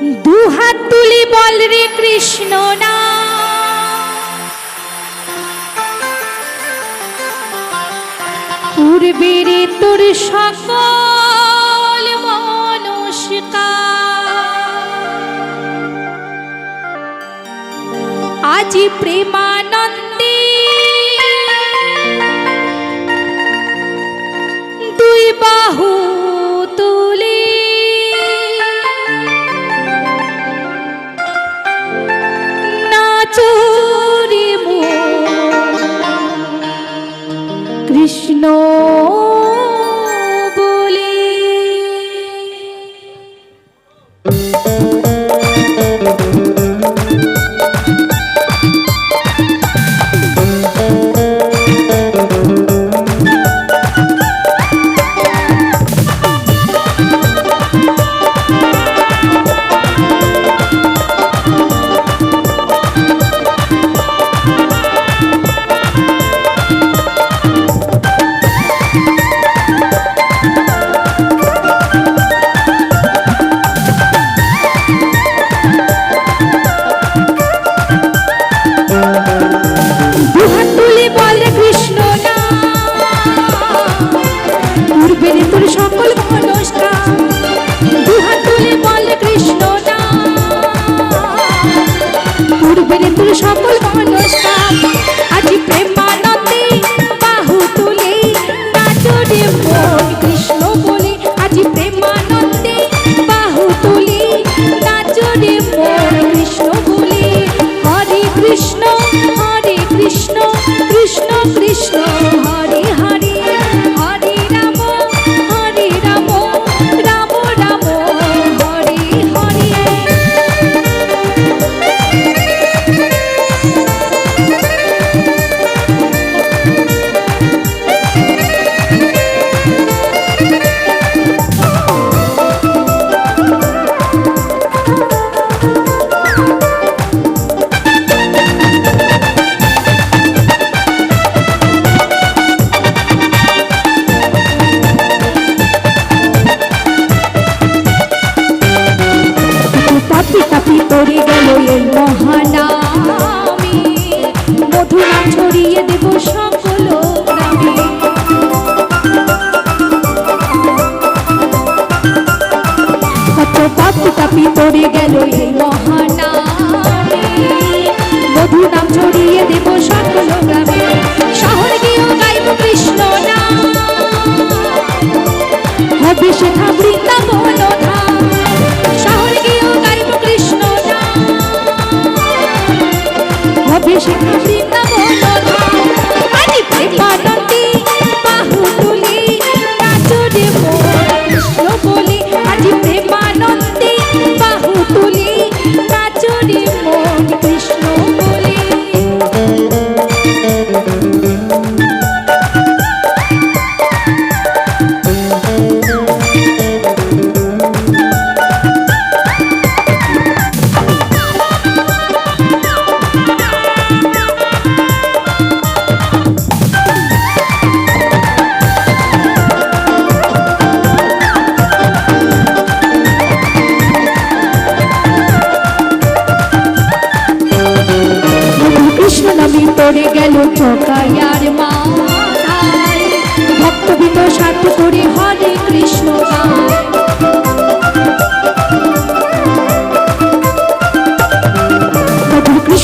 দুহাত তুলি বল রে কৃষ্ণ না। পূর্বে রে তোর সকল মনস্কার। আজি প্রেমানন্দে দুই বাহু কৃষ্ণ কাপি তরে গেল এই মহানামে। মধুরা ছড়িয়ে দেব সকল কত পাপি কাপি তরে গেল এই মহান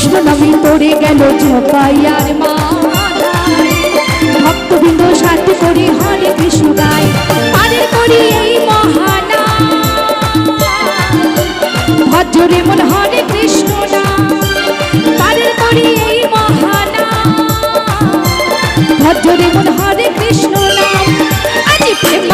সোনামি পড়ে গেল ঝোপাইয়ার মা ভক্তবৃন্দ শান্ত করে হরে কৃষ্ণ গায় আরে করি এই মহানা মন হরে কৃষ্ণ না করি এই মহানা ভজরে মন হরে কৃষ্ণ নাম